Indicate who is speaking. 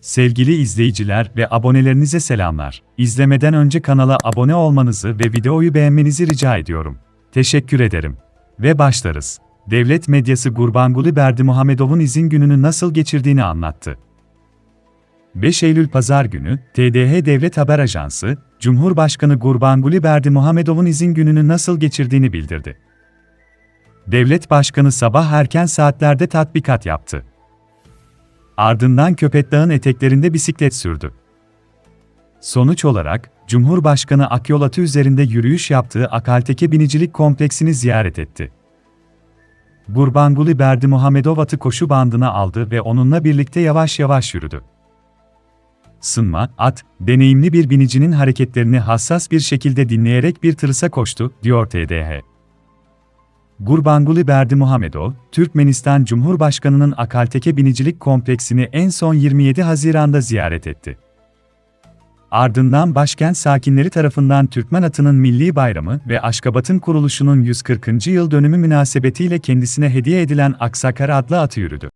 Speaker 1: Sevgili izleyiciler ve abonelerinize selamlar. İzlemeden önce kanala abone olmanızı ve videoyu beğenmenizi rica ediyorum. Teşekkür ederim. Ve başlarız. Devlet medyası Gurbanguly Berdimuhamedov'un izin gününü nasıl geçirdiğini anlattı. 5 Eylül Pazar günü, TDH Devlet Haber Ajansı, Cumhurbaşkanı Gurbanguly Berdimuhamedov'un izin gününü nasıl geçirdiğini bildirdi. Devlet Başkanı sabah erken saatlerde tatbikat yaptı. Ardından Köpetdağ'ın eteklerinde bisiklet sürdü. Sonuç olarak, Cumhurbaşkanı Akyol atı üzerinde yürüyüş yaptığı Akalteke Binicilik Kompleksini ziyaret etti. Gurbanguly Berdimuhamedov atı koşu bandına aldı ve onunla birlikte yavaş yavaş yürüdü. Sınma, at, deneyimli bir binicinin hareketlerini hassas bir şekilde dinleyerek bir tırısa koştu, diyor TDH. Gurbanguly Berdimuhamedov, Türkmenistan Cumhurbaşkanı'nın Akalteke Binicilik Kompleksini en son 27 Haziran'da ziyaret etti. Ardından başkent sakinleri tarafından Türkmen atının milli bayramı ve Aşkabat'ın kuruluşunun 140. yıl dönümü münasebetiyle kendisine hediye edilen Aksakar adlı atı yürüdü.